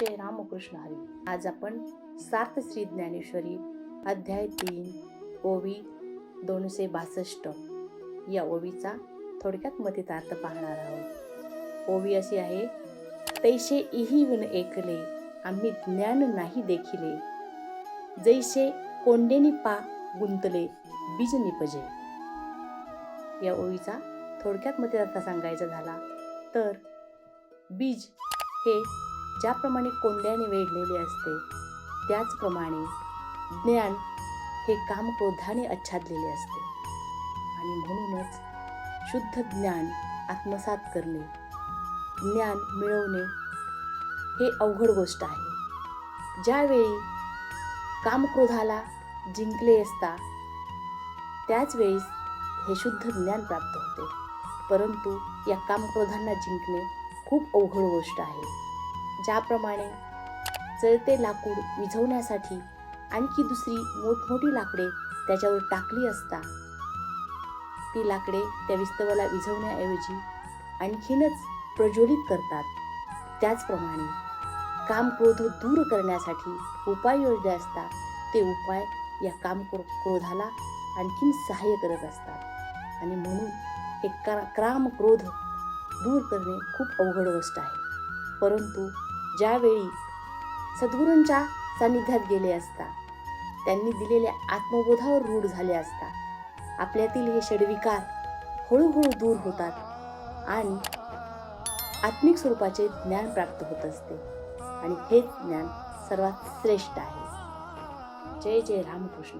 जय रामकृष्ण हरी. आज आपण सार्थ श्री ज्ञानेश्वरी अध्याय तीन ओवी दोनशे बासष्ट या ओवीचा थोडक्यात मतितार्थ पाहणार आहोत. ओवी अशी आहे तैसे इही विण ऐकले आम्ही ज्ञान नाही देखिले. जैसे कोंडेनी पा गुंतले बीज निपजे. या ओवीचा थोडक्यात मतितार्थ सांगायचा झाला तर बीज हे ज्याप्रमाणे कोंड्याने वेढलेले असते त्याचप्रमाणे ज्ञान हे काम क्रोधाने आच्छादलेले असते. आणि म्हणूनच शुद्ध ज्ञान आत्मसात करणे ज्ञान मिळवणे हे अवघड गोष्ट आहे. ज्यावेळी कामक्रोधाला जिंकले असता त्याच वेळेस हे शुद्ध ज्ञान प्राप्त होते. परंतु या कामक्रोधांना जिंकणे खूप अवघड गोष्ट आहे. ज्याप्रमाणे जळते लाकूड विझवण्यासाठी आणखी दुसरी मोठमोठी लाकडे त्याच्यावर टाकली असता. ती लाकडे त्या विस्तवाला विझवण्याऐवजी आणखीनच प्रज्वलित करतात. त्याचप्रमाणे काम क्रोध दूर करण्यासाठी उपाय योजले असता ते उपाय या काम क्रो- क्रोधाला आणखीन सहाय्य करत असतात. आणि म्हणून हे क्राम क्रोध दूर करणे खूप अवघड गोष्ट आहे. परंतु ज्यावेळी सद्गुरूंच्या सान्निध्यात गेले असता त्यांनी दिलेल्या आत्मबोधावर रूढ झाले असता आपल्यातील हे षडविकार हळूहळू दूर होतात आणि आत्मिक स्वरूपाचे ज्ञान प्राप्त होत असते. आणि हेच ज्ञान सर्वात श्रेष्ठ आहे. जय जय रामकृष्ण